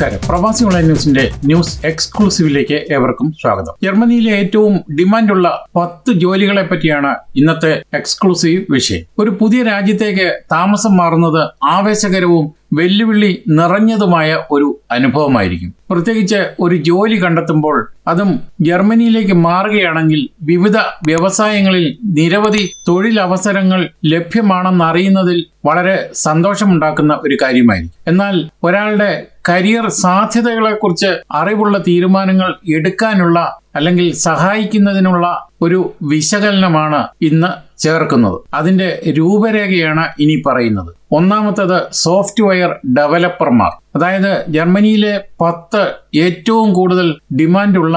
നമസ്കാരം. പ്രവാസി ഓൺലൈൻ ന്യൂസിന്റെ ന്യൂസ് എക്സ്ക്ലൂസീവിലേക്ക് ഏവർക്കും സ്വാഗതം. ജർമ്മനിയിലെ ഏറ്റവും ഡിമാൻഡുള്ള പത്ത് ജോലികളെ പറ്റിയാണ് ഇന്നത്തെ എക്സ്ക്ലൂസീവ് വിഷയം. ഒരു പുതിയ രാജ്യത്തേക്ക് താമസം മാറുന്നത് ആവേശകരവും വെല്ലുവിളി നിറഞ്ഞതുമായ ഒരു അനുഭവമായിരിക്കും. പ്രത്യേകിച്ച് ഒരു ജോലി കണ്ടെത്തുമ്പോൾ അതും ജർമ്മനിയിലേക്ക് മാറുകയാണെങ്കിൽ വിവിധ വ്യവസായങ്ങളിൽ നിരവധി തൊഴിലവസരങ്ങൾ ലഭ്യമാണെന്നറിയുന്നതിൽ വളരെ സന്തോഷമുണ്ടാക്കുന്ന ഒരു കാര്യമായിരിക്കും. എന്നാൽ ഒരാളുടെ കരിയർ സാധ്യതകളെക്കുറിച്ച് അറിവുള്ള തീരുമാനങ്ങൾ എടുക്കാനുള്ള അല്ലെങ്കിൽ സഹായിക്കുന്നതിനുള്ള ഒരു വിശകലനമാണ് ഇന്ന് ചേർക്കുന്നത്. അതിന്റെ രൂപരേഖയാണ് ഇനി പറയുന്നത്. ഒന്നാമത്തത് സോഫ്റ്റ്വെയർ ഡെവലപ്പർമാർ. അതായത് ജർമ്മനിയിലെ പത്ത് ഏറ്റവും കൂടുതൽ ഡിമാൻഡുള്ള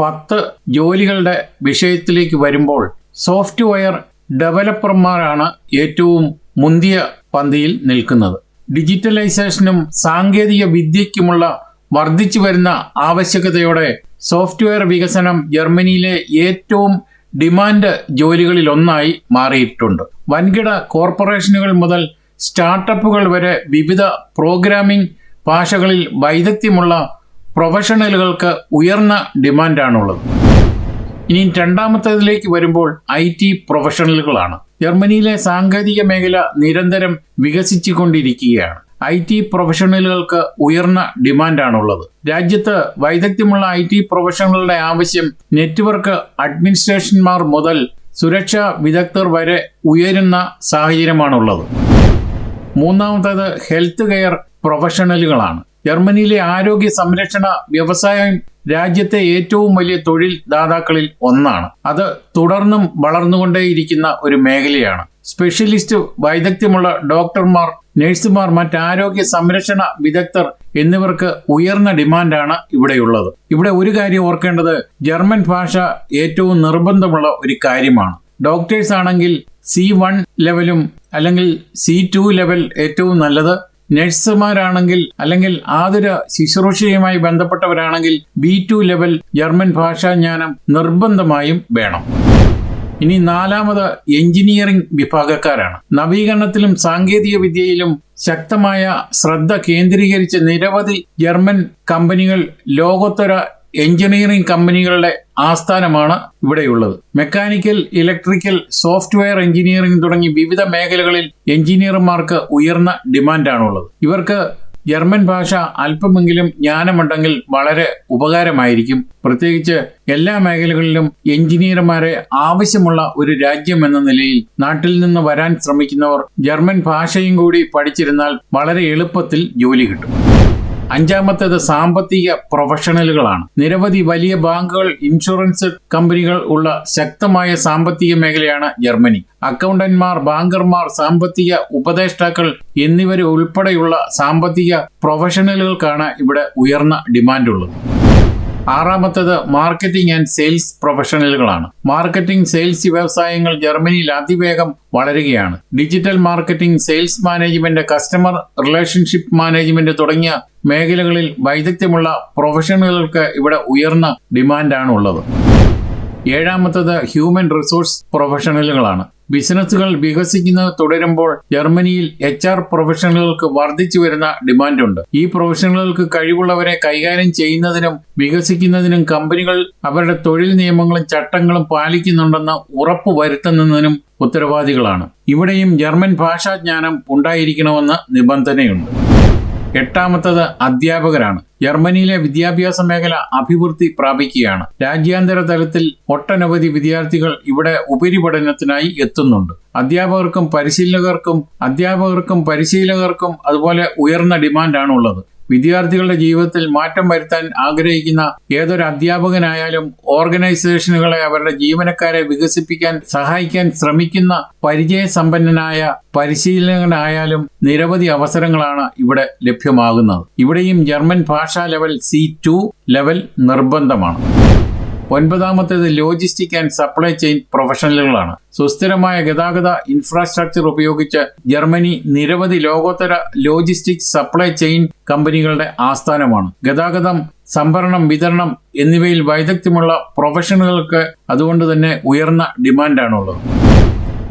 പത്ത് ജോലികളുടെ വിഷയത്തിലേക്ക് വരുമ്പോൾ സോഫ്റ്റ്വെയർ ഡെവലപ്പർമാരാണ് ഏറ്റവും മുന്തിയ പന്തിയിൽ നിൽക്കുന്നത്. ഡിജിറ്റലൈസേഷനും സാങ്കേതിക വിദ്യയ്ക്കുമുള്ള വർദ്ധിച്ചു വരുന്ന ആവശ്യകതയോടെ സോഫ്റ്റ്വെയർ വികസനം ജർമ്മനിയിലെ ഏറ്റവും ഡിമാൻഡ് ജോലികളിൽ ഒന്നായി മാറിയിട്ടുണ്ട്. വൻകിട കോർപ്പറേഷനുകൾ മുതൽ സ്റ്റാർട്ടപ്പുകൾ വരെ വിവിധ പ്രോഗ്രാമിംഗ് ഭാഷകളിൽ വൈദഗ്ധ്യമുള്ള പ്രൊഫഷണലുകൾക്ക് ഉയർന്ന ഡിമാൻഡാണുള്ളത്. ഇനി രണ്ടാമത്തേതിലേക്ക് വരുമ്പോൾ ഐ ടി പ്രൊഫഷണലുകളാണ്. ജർമ്മനിയിലെ സാങ്കേതിക മേഖല നിരന്തരം വികസിച്ചുകൊണ്ടിരിക്കുകയാണ്. ഐ ടി പ്രൊഫഷണലുകൾക്ക് ഉയർന്ന ഡിമാൻഡാണുള്ളത്. രാജ്യത്ത് വൈദഗ്ധ്യമുള്ള ഐ ടി പ്രൊഫഷണലുകളുടെ ആവശ്യം നെറ്റ്വർക്ക് അഡ്മിനിസ്ട്രേഷന്മാർ മുതൽ സുരക്ഷാ വിദഗ്ധർ വരെ ഉയരുന്ന സാഹചര്യമാണുള്ളത്. മൂന്നാമത്തേത് ഹെൽത്ത് കെയർ പ്രൊഫഷണലുകളാണ്. ജർമ്മനിയിലെ ആരോഗ്യ സംരക്ഷണ വ്യവസായം രാജ്യത്തെ ഏറ്റവും വലിയ തൊഴിൽ ദാതാക്കളിൽ ഒന്നാണ്. അത് തുടർന്നും വളർന്നുകൊണ്ടേയിരിക്കുന്ന ഒരു മേഖലയാണ്. സ്പെഷ്യലിസ്റ്റ് വൈദഗ്ധ്യമുള്ള ഡോക്ടർമാർ നഴ്സുമാർ മറ്റ് ആരോഗ്യ സംരക്ഷണ വിദഗ്ധർ എന്നിവർക്ക് ഉയർന്ന ഡിമാൻഡാണ് ഇവിടെയുള്ളത്. ഇവിടെ ഒരു കാര്യം ഓർക്കേണ്ടത് ജർമ്മൻ ഭാഷ ഏറ്റവും നിർബന്ധമുള്ള ഒരു കാര്യമാണ്. ഡോക്ടേഴ്സ് ആണെങ്കിൽ സി വൺ ലെവലും അല്ലെങ്കിൽ സി ടു ലെവൽ ഏറ്റവും നല്ലത് നഴ്സുമാരാണെങ്കിൽ അല്ലെങ്കിൽ ആതുര ശുശ്രൂഷയുമായി ബന്ധപ്പെട്ടവരാണെങ്കിൽ ബി ടു ലെവൽ ജർമ്മൻ ഭാഷാ ജ്ഞാനം നിർബന്ധമായും വേണം. ഇനി നാലാമത് എഞ്ചിനീയറിംഗ് വിഭാഗക്കാരാണ്. നവീകരണത്തിലും സാങ്കേതിക വിദ്യയിലും ശക്തമായ ശ്രദ്ധ കേന്ദ്രീകരിച്ച നിരവധി ജർമ്മൻ കമ്പനികൾ ലോകോത്തര എഞ്ചിനീയറിംഗ് കമ്പനികളുടെ ആസ്ഥാനമാണ് ഇവിടെയുള്ളത്. മെക്കാനിക്കൽ ഇലക്ട്രിക്കൽ സോഫ്റ്റ്വെയർ എഞ്ചിനീയറിംഗ് തുടങ്ങി വിവിധ മേഖലകളിൽ എഞ്ചിനീയർമാർക്ക് ഉയർന്ന ഡിമാൻഡാണുള്ളത്. ഇവർക്ക് ജർമ്മൻ ഭാഷ അല്പമെങ്കിലും ജ്ഞാനമുണ്ടെങ്കിൽ വളരെ ഉപകാരമായിരിക്കും. പ്രത്യേകിച്ച് എല്ലാ മേഖലകളിലും എഞ്ചിനീയർമാരെ ആവശ്യമുള്ള ഒരു രാജ്യം എന്ന നിലയിൽ നാട്ടിൽ നിന്ന് വരാൻ ശ്രമിക്കുന്നവർ ജർമ്മൻ ഭാഷയും കൂടി പഠിച്ചിരുന്നാൽ വളരെ എളുപ്പത്തിൽ ജോലി കിട്ടും. അഞ്ചാമത്തേത് സാമ്പത്തിക പ്രൊഫഷണലുകളാണ്. നിരവധി വലിയ ബാങ്കുകൾ ഇൻഷുറൻസ് കമ്പനികൾ ഉള്ള ശക്തമായ സാമ്പത്തിക മേഖലയാണ് ജർമ്മനി. അക്കൗണ്ടന്റ്മാർ ബാങ്കർമാർ സാമ്പത്തിക ഉപദേഷ്ടാക്കൾ എന്നിവരെ ഉൾപ്പെടെയുള്ള സാമ്പത്തിക പ്രൊഫഷണലുകൾക്കാണ് ഇവിടെ ഉയർന്ന ഡിമാൻഡുള്ളത്. ആറാമത്തേത് മാർക്കറ്റിംഗ് ആൻഡ് സെയിൽസ് പ്രൊഫഷണലുകളാണ്. മാർക്കറ്റിംഗ് സെയിൽസ് വ്യവസായങ്ങൾ ജർമ്മനിയിൽ അതിവേഗം വളരുകയാണ്. Digital marketing sales management customer relationship management തുടങ്ങിയ മേഖലകളിൽ വൈദഗ്ധ്യമുള്ള പ്രൊഫഷണലുകൾക്ക് ഇവിടെ ഉയർന്ന ഡിമാൻഡാണ് ഉള്ളത് ഏഴാമത്തത് ഹ്യൂമൻ റിസോഴ്സ് പ്രൊഫഷണലുകളാണ് ബിസിനസ്സുകൾ വികസിക്കുന്നത് തുടരുമ്പോൾ ജർമ്മനിയിൽ എച്ച് ആർ പ്രൊഫഷണലുകൾക്ക് വർദ്ധിച്ചു വരുന്ന ഡിമാൻഡുണ്ട്. ഈ പ്രൊഫഷണലുകൾക്ക് കഴിവുള്ളവരെ കൈകാര്യം ചെയ്യുന്നതിനും വികസിക്കുന്നതിനും കമ്പനികൾ അവരുടെ തൊഴിൽ നിയമങ്ങളും ചട്ടങ്ങളും പാലിക്കുന്നുണ്ടെന്ന് ഉറപ്പ് വരുത്തുന്നതിനും ഉത്തരവാദികളാണ്. ഇവിടെയും ജർമ്മൻ ഭാഷാജ്ഞാനം ഉണ്ടായിരിക്കണമെന്ന് നിബന്ധനയുണ്ട്. എട്ടാമത്തത് അധ്യാപകരാണ്. ജർമ്മനിയിലെ വിദ്യാഭ്യാസ മേഖല അഭിവൃദ്ധി പ്രാപിക്കുകയാണ്. രാജ്യാന്തര തലത്തിൽ ഒട്ടനവധി വിദ്യാർത്ഥികൾ ഇവിടെ ഉപരിപഠനത്തിനായി എത്തുന്നുണ്ട്. അധ്യാപകർക്കും പരിശീലകർക്കും അധ്യാപകർക്കും പരിശീലകർക്കും അതുപോലെ ഉയർന്ന ഡിമാൻഡാണ് ഉള്ളത് വിദ്യാർത്ഥികളുടെ ജീവിതത്തിൽ മാറ്റം വരുത്താൻ ആഗ്രഹിക്കുന്ന ഏതൊരു അധ്യാപകനായാലും ഓർഗനൈസേഷനുകളെ അവരുടെ ജീവനക്കാരെ വികസിപ്പിക്കാൻ സഹായിക്കാൻ ശ്രമിക്കുന്ന പരിചയസമ്പന്നനായ പരിശീലകനായാലും നിരവധി അവസരങ്ങളാണ് ഇവിടെ ലഭ്യമാകുന്നത്. ഇവിടെയും ജർമ്മൻ ഭാഷാ ലെവൽ സി ലെവൽ നിർബന്ധമാണ്. ഒൻപതാമത്തേത് ലോജിസ്റ്റിക് ആൻഡ് സപ്ലൈ ചെയിൻ പ്രൊഫഷണലുകളാണ്. സുസ്ഥിരമായ ഗതാഗത ഇൻഫ്രാസ്ട്രക്ചർ ഉപയോഗിച്ച് ജർമ്മനി നിരവധി ലോകോത്തര ലോജിസ്റ്റിക് സപ്ലൈ ചെയിൻ കമ്പനികളുടെ ആസ്ഥാനമാണ്. ഗതാഗതം സംഭരണം വിതരണം എന്നിവയിൽ വൈദഗ്ധ്യമുള്ള പ്രൊഫഷണലുകൾക്ക് അതുകൊണ്ട് തന്നെ ഉയർന്ന ഡിമാൻഡാണുള്ളത്.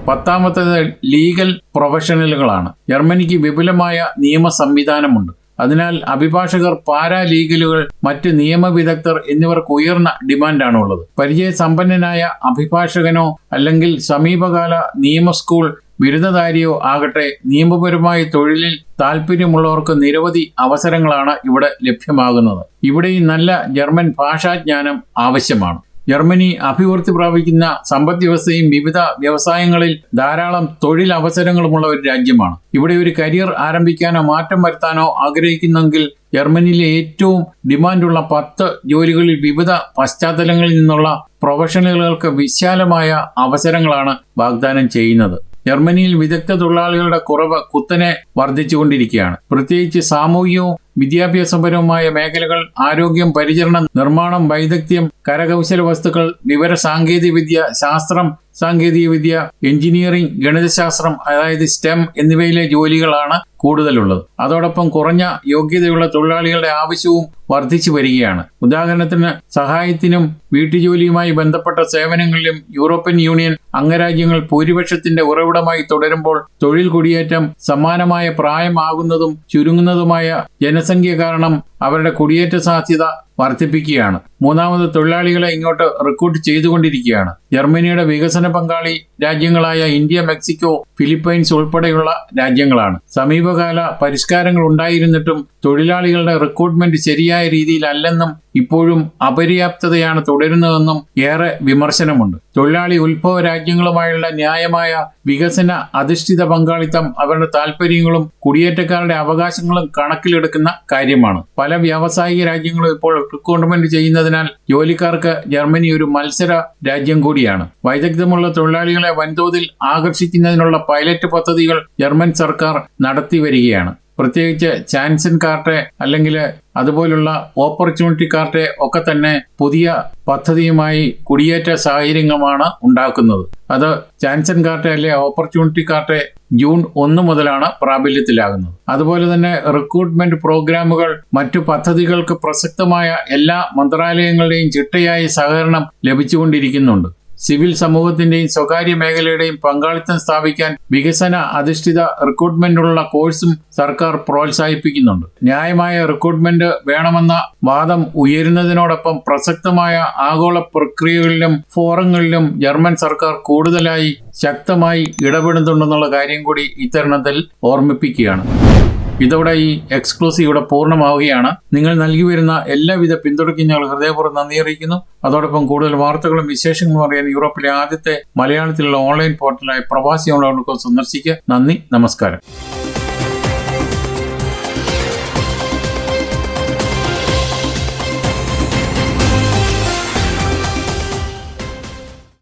പത്താമത്തേത് ലീഗൽ പ്രൊഫഷണലുകളാണ്. ജർമ്മനിക്ക് വിപുലമായ നിയമ സംവിധാനമുണ്ട് അതിനാൽ അഭിഭാഷകർ പാരാ ലീഗലുകൾ മറ്റ് നിയമവിദഗ്ധർ എന്നിവർക്ക് ഉയർന്ന ഡിമാൻഡാണുള്ളത്. പരിചയസമ്പന്നനായ അഭിഭാഷകനോ അല്ലെങ്കിൽ സമീപകാല നിയമ സ്കൂൾ ബിരുദധാരിയോ ആകട്ടെ നിയമപരമായ തൊഴിലിൽ താല്പര്യമുള്ളവർക്ക് നിരവധി അവസരങ്ങളാണ് ഇവിടെ ലഭ്യമാകുന്നത്. ഇവിടെയും നല്ല ജർമ്മൻ ഭാഷാജ്ഞാനം ആവശ്യമാണ്. ജർമ്മനി അഭിവൃദ്ധി പ്രാപിക്കുന്ന സമ്പദ് വ്യവസ്ഥയും വിവിധ വ്യവസായങ്ങളിൽ ധാരാളം തൊഴിലവസരങ്ങളുമുള്ള ഒരു രാജ്യമാണ്. ഇവിടെ ഒരു കരിയർ ആരംഭിക്കാനോ മാറ്റം വരുത്താനോ ആഗ്രഹിക്കുന്നെങ്കിൽ ജർമ്മനിയിലെ ഏറ്റവും ഡിമാൻഡുള്ള പത്ത് ജോലികളിൽ വിവിധ പശ്ചാത്തലങ്ങളിൽ നിന്നുള്ള പ്രൊഫഷണലുകൾക്ക് വിശാലമായ അവസരങ്ങളാണ് വാഗ്ദാനം ചെയ്യുന്നത്. ജർമ്മനിയിൽ വിദഗ്ധ തൊഴിലാളികളുടെ കുറവ് കുത്തനെ വർദ്ധിച്ചുകൊണ്ടിരിക്കുകയാണ്. പ്രത്യേകിച്ച് സാമൂഹികവും വിദ്യാഭ്യാസപരവുമായ മേഖലകൾ ആരോഗ്യം പരിചരണം നിർമ്മാണം വൈദഗ്ധ്യം കരകൗശല വസ്തുക്കൾ വിവര സാങ്കേതിക വിദ്യ ശാസ്ത്രം സാങ്കേതിക വിദ്യ എഞ്ചിനീയറിംഗ് ഗണിതശാസ്ത്രം അതായത് സ്റ്റെം എന്നിവയിലെ ജോലികളാണ് കൂടുതലുള്ളത്. അതോടൊപ്പം കുറഞ്ഞ യോഗ്യതയുള്ള തൊഴിലാളികളുടെ ആവശ്യവും വർദ്ധിച്ചു വരികയാണ്. ഉദാഹരണത്തിന് സഹായത്തിനും വീട്ടുജോലിയുമായി ബന്ധപ്പെട്ട സേവനങ്ങളിലും യൂറോപ്യൻ യൂണിയൻ അംഗരാജ്യങ്ങൾ ഭൂരിപക്ഷത്തിന്റെ ഉറവിടമായി തുടരുമ്പോൾ തൊഴിൽ കുടിയേറ്റം സമാനമായ പ്രായമാകുന്നതും ചുരുങ്ങുന്നതുമായ ജനസംഖ്യ കാരണം അവരുടെ കുടിയേറ്റ സാധ്യത വർദ്ധിപ്പിക്കുകയാണ്. മൂന്നാമത് തൊഴിലാളികളെ ഇങ്ങോട്ട് റിക്രൂട്ട് ചെയ്തുകൊണ്ടിരിക്കുകയാണ്. ജർമ്മനിയുടെ വികസന പങ്കാളി രാജ്യങ്ങളായ ഇന്ത്യ മെക്സിക്കോ ഫിലിപ്പൈൻസ് ഉൾപ്പെടെയുള്ള രാജ്യങ്ങളാണ്. സമീപകാല പരിഷ്കാരങ്ങൾ ഉണ്ടായിരുന്നിട്ടും തൊഴിലാളികളുടെ റിക്രൂട്ട്മെന്റ് ശരിയായ രീതിയിലല്ലെന്നും ഇപ്പോഴും അപര്യാപ്തതയാണ് തുടരുന്നതെന്നും ഏറെ വിമർശനമുണ്ട്. തൊഴിലാളി ഉത്ഭവ രാജ്യങ്ങളുമായുള്ള ന്യായമായ വികസന അധിഷ്ഠിത പങ്കാളിത്തം അവരുടെ താല്പര്യങ്ങളും കുടിയേറ്റക്കാരുടെ അവകാശങ്ങളും കണക്കിലെടുക്കുന്ന കാര്യമാണ്. പല വ്യാവസായിക രാജ്യങ്ങളും ഇപ്പോൾ റിക്രൂട്ട്മെന്റ് ചെയ്യുന്നതിനാൽ ജോലിക്കാർക്ക് ജർമ്മനി ഒരു മത്സര രാജ്യം കൂടിയാണ്. വൈദഗ്ധ്യമുള്ള തൊഴിലാളികളെ വൻതോതിൽ ആകർഷിക്കുന്നതിനുള്ള പൈലറ്റ് പദ്ധതികൾ ജർമ്മൻ സർക്കാർ നടത്തി വരികയാണ്. പ്രത്യേകിച്ച് ചാൻസൺ കാർട്ടെ അല്ലെങ്കിൽ അതുപോലുള്ള ഓപ്പർച്യൂണിറ്റി കാർട്ടെ ഒക്കെ തന്നെ പുതിയ പദ്ധതിയുമായി കുടിയേറ്റ സാഹചര്യങ്ങളാണ് ഉണ്ടാക്കുന്നത്. അത് ചാൻസൺ കാർട്ടെ അല്ലെ ഓപ്പർച്യൂണിറ്റി കാർട്ടെ ജൂൺ ഒന്ന് മുതലാണ് പ്രാബല്യത്തിലാകുന്നത്. അതുപോലെ തന്നെ റിക്രൂട്ട്മെന്റ് പ്രോഗ്രാമുകൾ മറ്റു പദ്ധതികൾക്ക് പ്രസക്തമായ എല്ലാ മന്ത്രാലയങ്ങളുടെയും ചിട്ടയായ സഹകരണം ലഭിച്ചുകൊണ്ടിരിക്കുന്നുണ്ട്. സിവിൽ സമൂഹത്തിന്റെയും സ്വകാര്യ മേഖലയുടെയും പങ്കാളിത്തം സ്ഥാപിക്കാൻ വികസന അധിഷ്ഠിത റിക്രൂട്ട്മെന്റിനുള്ള കോഴ്സും സർക്കാർ പ്രോത്സാഹിപ്പിക്കുന്നുണ്ട്. ന്യായമായ റിക്രൂട്ട്മെന്റ് വേണമെന്ന വാദം ഉയരുന്നതിനോടൊപ്പം പ്രസക്തമായ ആഗോള പ്രക്രിയകളിലും ഫോറങ്ങളിലും ജർമ്മൻ സർക്കാർ കൂടുതലായി ശക്തമായി ഇടപെടുന്നുണ്ടെന്നുള്ള കാര്യം കൂടി ഇത്തരുണത്തിൽ ഓർമ്മിപ്പിക്കുകയാണ്. ഇതോടെ ഈ എക്സ്ക്ലൂസീവ് ഇവിടെ പൂർണമാവുകയാണ്. നിങ്ങൾ നൽകി വരുന്ന എല്ലാവിധ പിന്തുണയ്ക്കും ഞങ്ങൾ ഹൃദയപൂർവം നന്ദി അറിയിക്കുന്നു. അതോടൊപ്പം കൂടുതൽ വാർത്തകളും വിശേഷങ്ങളും അറിയാൻ യൂറോപ്പിലെ ആദ്യത്തെ മലയാളത്തിലുള്ള ഓൺലൈൻ പോർട്ടലായ പ്രവാസി ഓൺലൈൻ സന്ദർശിക്കുക. നന്ദി നമസ്കാരം.